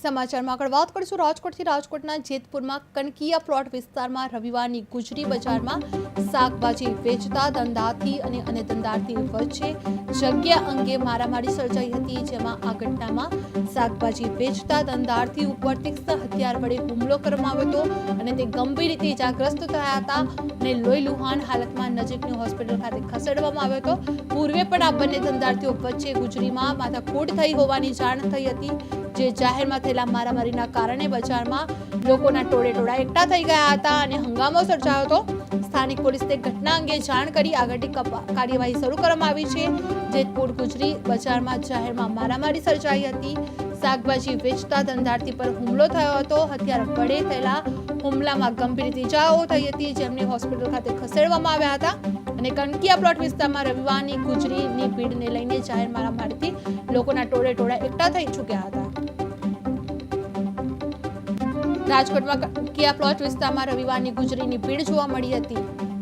સમાચારમાં આગળ વાત કરીશું. રાજકોટથી રાજકોટના જેતપુરમાં કનકિયા પ્લોટ વિસ્તારમાં રવિવારની ગુજરી બજારમાં શાકભાજી વેચતા ધંધાર્થી અને ધંધાર્થી વચ્ચે જગ્યા અંગે મારામારી સર્જાઈ હતી. જેમાં આ ઘટનામાં શાકભાજી વેચતા ધંધાર્થી ઉપર તીક્ષ્ણ હથિયાર વડે હુમલો કરવામાં આવ્યો હતો અને તે ગંભીર રીતે ઇજાગ્રસ્ત થયા હતા અને લોહી લુહાન હાલતમાં નજીકની હોસ્પિટલ ખાતે ખસેડવામાં આવ્યો હતો. પૂર્વે પણ આ બંને ધંધાર્થીઓ વચ્ચે ગુજરીમાં માથાકૂટ થઈ હોવાની જાણ થઈ હતી. જે જાહેરમાં થયેલા મારામારીના કારણે બજારમાં લોકોના ટોળે ટોળા એકઠા થઈ ગયા હતા અને હંગામો સર્જાયો હતો. સ્થાનિક પોલીસે ઘટના અંગે જાણ કરી આગળની કાર્યવાહી શરૂ કરવામાં આવી છે. જેતપુર, ગુજરી બજારમાં જાહેરમાં મારામારી સર્જાઈ હતી. શાકભાજી વેચતા ધંધાર્થી પર હુમલો થયો હતો. હથિયાર વડે થયેલા હુમલામાં ગંભીર ઇજાઓ થઈ હતી, જેમને હોસ્પિટલ ખાતે ખસેડવામાં આવ્યા હતા. અને કણકિયા પ્લોટ વિસ્તારમાં રવિવારની ગુજરીની ભીડને લઈને જાહેર મારામારીથી લોકોના ટોળે ટોળા એકઠા થઈ ચૂક્યા હતા. રાજકોટમાં કિયા પ્લોટ વિસ્તારમાં રવિવારની ગુજરીની ભીડ જોવા મળી હતી?